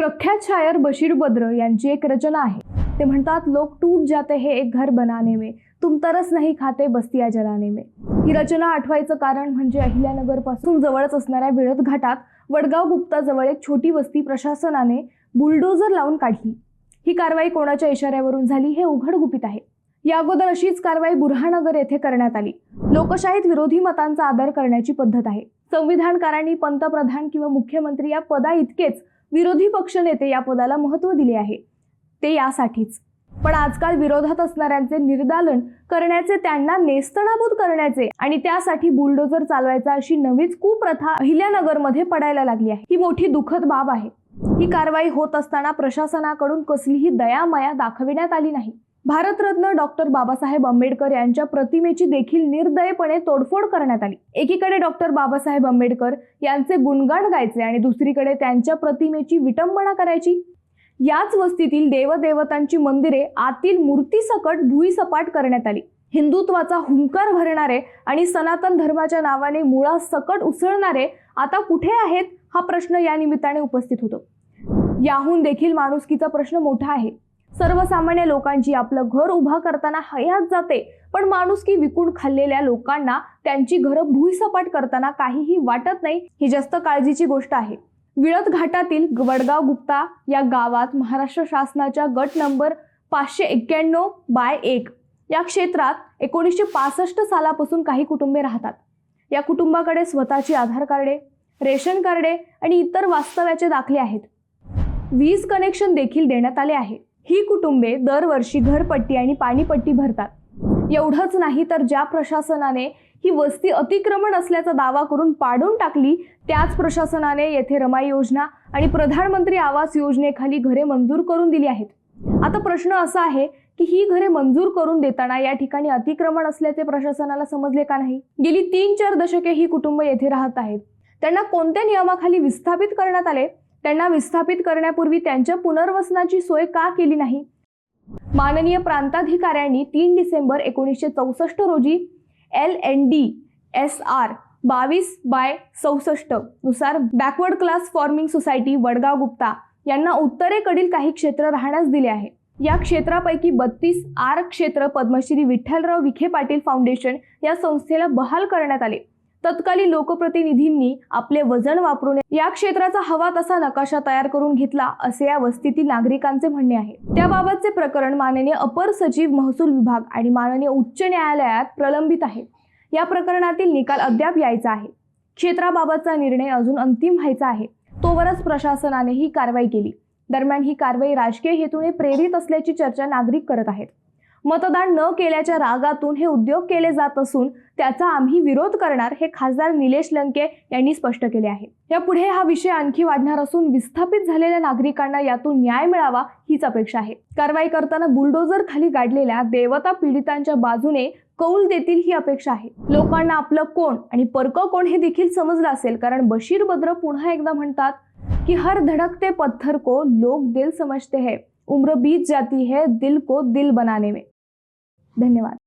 प्रख्यात शायर बशीर बद्र यांची एक रचना आहे. ते म्हणतात लोक टूट जाते हे एक घर बनाने में तुम तरस नाही खाते बस्तिया जलाने में ही रचना आठवायचं कारण म्हणजे अहिल्यानगरपासून जवळच असणाऱ्या विळत घाटात वडगाव गुप्ता जवळ एक छोटी वस्ती प्रशासनाने बुलडोजर लावून काढली. ही कारवाई कोणाच्या इशाऱ्यावरून झाली हे उघड गुपित आहे. या अगोदर अशीच कारवाई बुरहानगर येथे करण्यात आली. लोकशाहीत विरोधी मतांचा आदर करण्याची पद्धत आहे. संविधानकारांनी पंतप्रधान किंवा मुख्यमंत्री या पदा इतकेच विरोधी पक्षनेते या पदाला महत्त्व दिले आहे. ते यासाठीच. पण आजकाल विरोधात असणाऱ्यांचे निर्दालन करण्याचे त्यांना नेस्तनाबूत करण्याचे आणि त्यासाठी बुलडोजर चालवायचा अशी नवीच कुप्रथा अहिल्यानगरमध्ये पडायला लागली आहे. ही मोठी दुःखद बाब आहे. ही कारवाई होत असताना प्रशासनाकडून कसलीही दयामाया दाखविण्यात आली नाही. भारतरत्न डॉक्टर बाबासाहेब आंबेडकर यांच्या प्रतिमेची देखील निर्दयपणे तोडफोड करण्यात आली. एकीकडे डॉक्टर बाबासाहेब आंबेडकर यांचे गुणगाण गायचे आणि दुसरीकडे त्यांच्या प्रतिमेची विटंबना करायची. याच वस्तीतील देवदेवतांची मंदिरे आतील मूर्तीसकट भुईसपाट करण्यात आली. हिंदुत्वाचा हुंकार भरणारे आणि सनातन धर्माच्या नावाने मुळासकट उसळणारे आता कुठे आहेत? हा प्रश्न या निमित्ताने उपस्थित होतो. याहून देखील माणुसकीचा प्रश्न मोठा आहे. सर्वसामान्य लोकांची आपलं घर उभा करताना हयात जाते. पण माणुसकी विकून खाल्लेल्या लोकांना त्यांची घरं भुईसपाट करताना काहीही वाटत नाही ही जास्त काळजीची गोष्ट आहे. विळत घाटातील वडगाव गुप्ता या गावात महाराष्ट्र शासनाच्या गट नंबर पाचशे एक्क्याण्णव बाय एक या क्षेत्रात एकोणीसशे पासष्ट सालापासून काही कुटुंबे राहतात. या कुटुंबाकडे स्वतःची आधार कार्डे रेशन कार्डे आणि इतर वास्तव्याचे दाखले आहेत. वीज कनेक्शन देखील देण्यात आले आहे. ही कुटुंबे दरवर्षी घरपट्टी आणि पाणीपट्टी भरतात. एवढंच नाही तर ज्या प्रशासनाने ही वस्ती अतिक्रमण असल्याचा दावा करून पाडून टाकली त्याच प्रशासनाने येथे रमाई योजना आणि प्रधानमंत्री आवास योजनेखाली घरे मंजूर करून दिली आहेत. आता प्रश्न असा आहे की ही घरे मंजूर करून देताना या ठिकाणी अतिक्रमण असल्याचे प्रशासनाला समजले का नाही? गेली तीन चार दशके ही कुटुंब येथे राहत आहेत. त्यांना कोणत्या नियमाखाली विस्थापित करण्यात आले? त्यांना विस्थापित करण्यापूर्वी त्यांच्या पुनर्वसनाची सोय का केली नाही? माननीय प्रांताधिकाऱ्यांनी तीन डिसेंबर एकोणीसशे चौसष्ट रोजी L N D S R बावीस by चौसष्टनुसार backward class farming society Vadgaon Gupta यांना उत्तरेकडील काही क्षेत्र राहण्यास दिले आहे. या क्षेत्रापैकी बत्तीस आर क्षेत्र पद्मश्री विठ्ठलराव विखे पाटील फाउंडेशन या संस्थेला बहाल करण्यात आले. तत्कालीन लोकप्रतिनिधींनी आपले वजन वापरून या क्षेत्राचा हवा तसा नकाशा तयार करून घेतला असे या वस्तीतील नागरिकांचे म्हणणे आहे. त्याबाबतचे प्रकरण माननीय अपर सचिव महसूल विभाग आणि माननीय उच्च न्यायालयात प्रलंबित आहे. या प्रकरणातील निकाल अद्याप यायचा आहे. क्षेत्राबाबतचा निर्णय अजून अंतिम व्हायचा आहे. तोवरच प्रशासनाने ही कारवाई केली. दरम्यान ही कारवाई राजकीय हेतूने प्रेरित असल्याची चर्चा नागरिक करत आहेत. मतदान न केल्याच्या रागातून हे उद्योग केले जात असून त्याचा आम्ही विरोध करणार हे खासदार निलेश लंके यांनी स्पष्ट केले आहे. यापुढे हा विषय आणखी वाढणार असून विस्थापित झालेल्या नागरिकांना यातून न्याय मिळावा हीच अपेक्षा आहे. कारवाई करताना बुलडोजर खाली गाडलेल्या देवता पीडितांच्या बाजूने कौल देतील ही अपेक्षा आहे. लोकांना आपलं कोण आणि परक कोण हे देखील समजलं असेल कारण बशीर बद्र पुन्हा एकदा म्हणतात कि हर धड़कते पत्थर को लोग दिल समझते हैं उम्र बीत जाती है दिल को दिल बनाने में. धन्यवाद.